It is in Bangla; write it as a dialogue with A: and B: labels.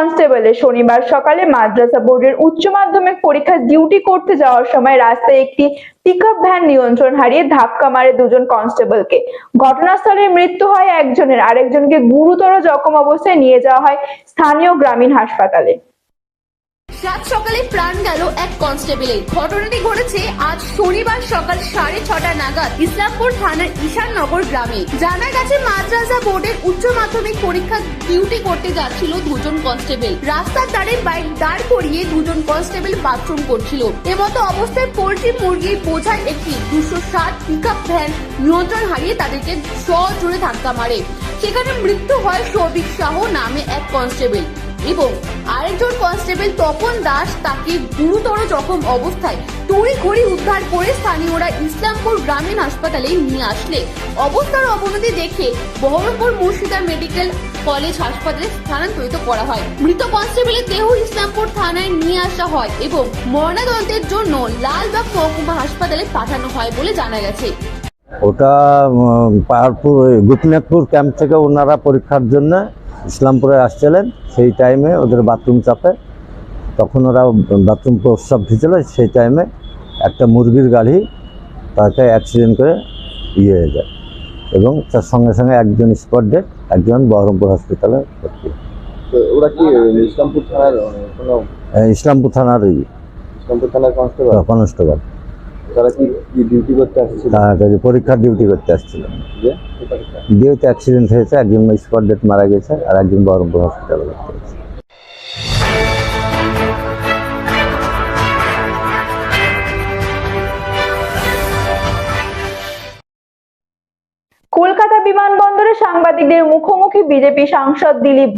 A: কনস্টেবলের শনিবার সকালে মাদ্রাসা বোর্ডের উচ্চ মাধ্যমিক পরীক্ষার ডিউটি করতে যাওয়ার সময় রাস্তায় একটি পিকআপ ভ্যান নিয়ন্ত্রণ হারিয়ে ধাক্কা মারে দুজন কনস্টেবলকে। ঘটনাস্থলে মৃত্যু হয় একজনের। আরেকজনকে গুরুতর জখম অবস্থায় নিয়ে যাওয়া হয় স্থানীয় গ্রামীণ হাসপাতালে।
B: সাত সকালে প্রাণ গেল এক কনস্টেবলের ঘটনাটি ঘটেছে আজ শনিবার সকাল সাড়ে ছটা নাগাদ ইসলামপুর থানার ঈশাননগর গ্রামে। জানা গেছে, মাদ্রাসা বোর্ডের উচ্চ মাধ্যমিক পরীক্ষা ডিউটি করতে যাচ্ছিল দুজন কনস্টেবল। রাস্তার ধারে বাইক দাঁড় করিয়ে দুজন কনস্টেবল বাথরুম করছিল। এমতো অবস্থায় পোল্ট্রি মুরগির বোঝায় একটি দুশো ষাট পিকআপ ভ্যান নিয়ন্ত্রণ হারিয়ে তাদেরকে জোরে ধাক্কা মারে। সেখানে মৃত্যু হয় সৌভিক শাহ নামে এক কনস্টেবল। এবং আরেকজন কনস্টেবল তপন দাস তাকে গুরুতর জখম অবস্থায় তড়ি ঘড়ি উদ্ধার করে স্থানীয়রা ইসলামপুর গ্রামীণ হাসপাতালে নিয়ে আসলে। অবস্থার অবনতি দেখে বহরমপুর মুর্শিদা মেডিকেল কলেজ হাসপাতালে স্থানান্তরিত করা হয়। মৃত কনস্টেবলের দেহ ইসলামপুর থানায় নিয়ে আসা হয় এবং ময়নাতদন্তের জন্য লালবাগ মহকুমা হাসপাতালে পাঠানো হয় বলে জানা গেছে।
C: ওটা পাহাড়পুর গোপীনাথপুর ক্যাম্প থেকে ওনারা পরীক্ষার জন্য ইসলামপুরে আসছিলেন সেই টাইমে ওদের বাথরুম চাপে। তখন ওরা বাথরুম প্রস্রাব ভিজল সেই টাইমে একটা মুরগির গাড়ি তাকে অ্যাক্সিডেন্ট করে ইয়ে হয়ে যায় এবং তার সঙ্গে সঙ্গে একজন স্পট ডেট একজন বহরমপুর হসপিটালে ভর্তি।
D: তো ওরা কি ইসলামপুর থানার
C: এই ইসলামপুর থানার
D: ইসলামপুর থানার কনস্টেবল
C: কনস্টেবল
D: তারা কি কি ডিউটি করতে আসছিল?
C: তাড়াতাড়ি পরীক্ষার ডিউটি করতে আসছিল।
D: যে
C: অ্যাক্সিডেন্ট হয়েছে একজন স্পট ডেট মারা গেছে আর একজন বহরমপুর হসপিটালে ভর্তি হয়েছে।
A: কলকাতা বিমানবন্দরে সাংবাদিকদের মুখোমুখি বিজেপি সাংসদ দিলীপ